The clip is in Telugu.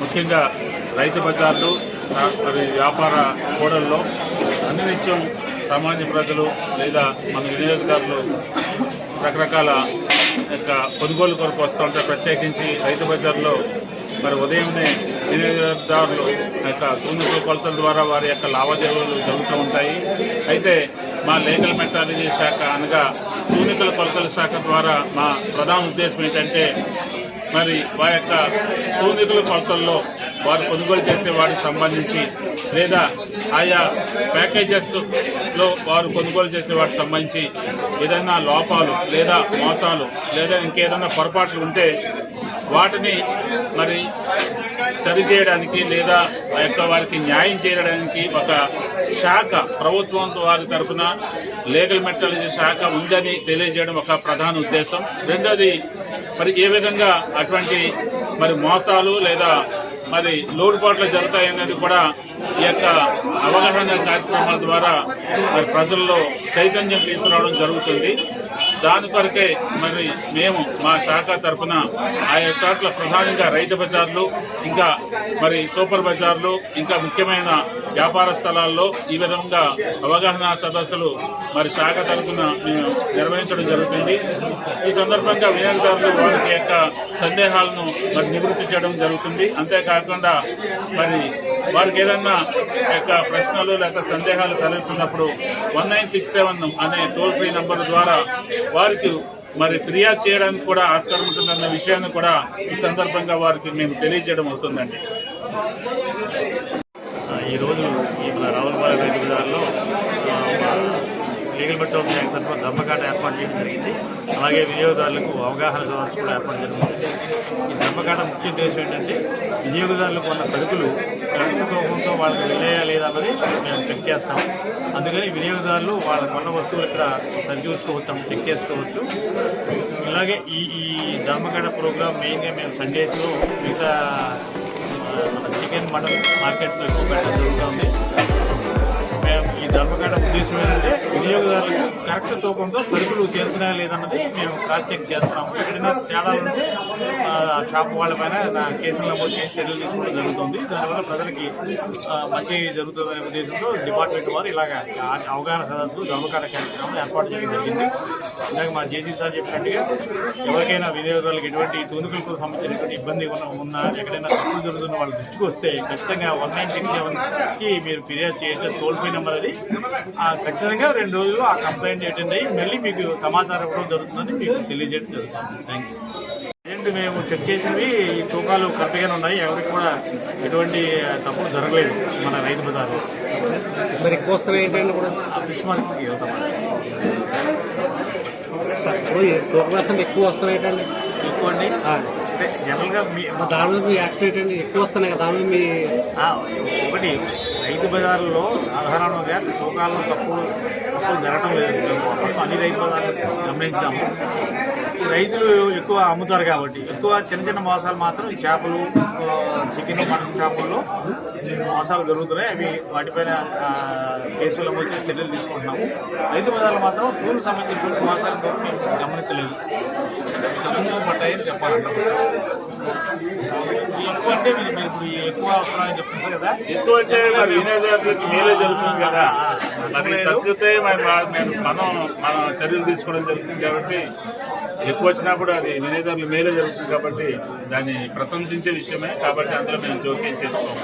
ముఖ్యంగా రైతు బజార్లు మరి వ్యాపార కూడల్లో నిత్యం సామాన్య ప్రజలు లేదా మన వినియోగదారులు రకరకాల యొక్క కొనుగోలు కొరకు వస్తూ ఉంటారు ప్రత్యేకించి రైతు బజార్లో మరి ఉదయంనే వినియోగదారులు యొక్క తూనికల కొలతల ద్వారా వారి యొక్క లావాదేవీలు జరుగుతూ ఉంటాయి. అయితే మా లీగల్ మెట్రాలజీ శాఖ అనగా తూనికల కొలతల శాఖ ద్వారా మా ప్రధాన ఉద్దేశం ఏంటంటే మరి వారి యొక్క తూనికల కొలతల్లో వారు కొనుగోలు చేసే వారికి సంబంధించి లేదా ఆయా ప్యాకేజెస్లో వారు కొనుగోలు చేసే వాటికి సంబంధించి ఏదైనా లోపాలు లేదా మోసాలు లేదా ఇంకేదైనా పొరపాట్లు ఉంటే వాటిని మరి సరిచేయడానికి లేదా ఆ యొక్క వారికి న్యాయం చేయడానికి ఒక శాఖ ప్రభుత్వం వారి తరఫున లీగల్ మెట్రాలజీ శాఖ ఉందని తెలియజేయడం ఒక ప్రధాన ఉద్దేశం. రెండోది మరి ఏ విధంగా అటువంటి మరి మోసాలు లేదా మరి లోటుపాట్లు జరుగుతాయనేది కూడా ఈ యొక్క అవగాహన కార్యక్రమాల ద్వారా మరి ప్రజల్లో చైతన్యం తీసుకురావడం జరుగుతుంది. దాని కొరకే మరి మేము మా శాఖ తరఫున ఆయా చోట్ల ప్రధానంగా రైతు బజార్లు ఇంకా మరి సూపర్ బజార్లు ఇంకా ముఖ్యమైన వ్యాపార స్థలాల్లో ఈ విధంగా అవగాహన సదస్సులు మరి శాఖ తరఫున మేము నిర్వహించడం జరుగుతుంది. ఈ సందర్భంగా వినియోగదారులు వారి యొక్క సందేహాలను మరి నివృత్తి చేయడం జరుగుతుంది. అంతేకాకుండా మరి వారికి ఏదన్నా యొక్క ప్రశ్నలు లేక సందేహాలు కలుగుతున్నప్పుడు వన్ నైన్ సిక్స్ సెవెన్ అనే టోల్ ఫ్రీ నంబర్ ద్వారా వారికి మరి ఫిర్యాదు చేయడానికి కూడా ఆస్కారం ఉంటుందన్న విషయాన్ని కూడా ఈ సందర్భంగా వారికి మేము తెలియజేయడం అవుతుందండి. ఈరోజు ఈ మన రావులపాలెం రైతు బజార్లో లీగల్ మెట్రోల్ శాఖ తరఫున ధర్మకాట ఏర్పాటు చేయడం జరిగింది. అలాగే వినియోగదారులకు అవగాహన సదస్సు కూడా ఏర్పాటు జరుగుతుంది ఈ ధర్మకాట ముఖ్య ఉద్దేశం ఏంటంటే వినియోగదారులకు ఉన్న సరుకులు కరెక్ట్ రూపంతో వాళ్ళకి వెళ్ళాయా లేదా అన్నది మేము చెక్ చేస్తాం. అందుకని వినియోగదారులు వాళ్ళ కొన్న వస్తువులు ఇక్కడ సరిచూసుకోవచ్చు చెక్ చేసుకోవచ్చు. ఇలాగే ఈ ఈ ధర్మకాట ప్రోగ్రామ్ మెయిన్గా మేము సండేస్లో మిగతా మన చికెన్ మటన్ మార్కెట్లో ఎక్కువ పెట్టడం జరుగుతుంది. మేము ఈ ధర్మకాడ ఉద్దేశం ఏంటంటే వినియోగదారులకు కరెక్ట్ తూకంతో సరుకులు చేరుతున్నాయా లేదన్నది మేము క్రాస్ చెక్ చేస్తున్నాము. ఎక్కడైనా తేడాలు షాప్ వాళ్ళపైన నా కేసులు నమోదు చేసి చర్యలు తీసుకోవడం జరుగుతుంది. దానివల్ల ప్రజలకి మంచి జరుగుతుందనే ఉద్దేశంతో డిపార్ట్మెంట్ వారు ఇలాగ అవగాహన సదస్సులు గమకాల కార్యక్రమం ఏర్పాటు చేయడం జరిగింది. ఇందాక మా జేసీ సార్ చెప్పినట్టుగా ఎవరికైనా వినియోగదారులకు ఎటువంటి తూనుకలకు సంబంధించినటువంటి ఇబ్బంది ఉన్న ఉన్నా ఎక్కడైనా తప్పులు జరుగుతున్న వాళ్ళ దృష్టికి వస్తే ఖచ్చితంగా వన్ నైన్ సిక్స్ సెవెన్కి మీరు ఫిర్యాదు చేయొచ్చు. టోల్ ఫ్రీ నెంబర్ అది. ఖచ్చితంగా రెండు రోజుల్లో ఆ కంప్లైంట్ అటెండ్ అయ్యి మళ్ళీ మీకు సమాచారం ఇవ్వడం జరుగుతుందని మీకు తెలియజేయడం జరుగుతుంది. థ్యాంక్ యూ మేము చెక్ చేసినవి ఈ తూకాలు కరెక్ట్గానే ఉన్నాయి ఎవరికి కూడా ఎటువంటి తప్పులు జరగలేదు మన రైతు బజార్లో మరి ఏంటంటే కూడా ఆ ఫిష్ మార్కెట్కి వెళ్తాం. ఎక్కువ ఏంటండి ఎక్కువ అండి? అంటే జనరల్గా మీ దాని మీద మీ యాక్సిడెంట్ ఏంటి ఎక్కువ వస్తున్నాయి కదా దాని మీద మీ ఒకటి రైతు బజార్లో సాధారణంగా తూకాలు తప్పులు తప్పులు జరగడం లేదు. మేము మొత్తం అన్ని రైతు గమనించాము. రైతులు ఎక్కువ అమ్ముతారు కాబట్టి. ఎక్కువ చిన్న చిన్న మోసాలు మాత్రం ఈ చేపలు చికెన్ మటన్ షాపుల్లో మోసాలు జరుగుతున్నాయి. అవి వాటిపైన కేసులు వచ్చి చర్యలు తీసుకుంటున్నాము. రైతు బజార్లు మాత్రం పూలు సంబంధించిన మోసాలతో మేము గమనించలేదు. తప్పులు పట్టాయని చెప్పాలంటారు. ఈ ఎక్కువ అంటే మీరు మీరు ఇప్పుడు ఎక్కువ అవసరాన్ని చెప్తున్నారు కదా. ఎక్కువ అంటే మరి వినియోగదారులకు మేలే జరుగుతుంది కదా. మరి తగ్గితే మనం మన చర్యలు తీసుకోవడం జరుగుతుంది కాబట్టి ఎక్కువ వచ్చినప్పుడు అది వినియోగదారులు మేలే జరుగుతుంది కాబట్టి దాన్ని ప్రశంసించే విషయమే కాబట్టి అందులో మేము జోక్యం చేసుకోము.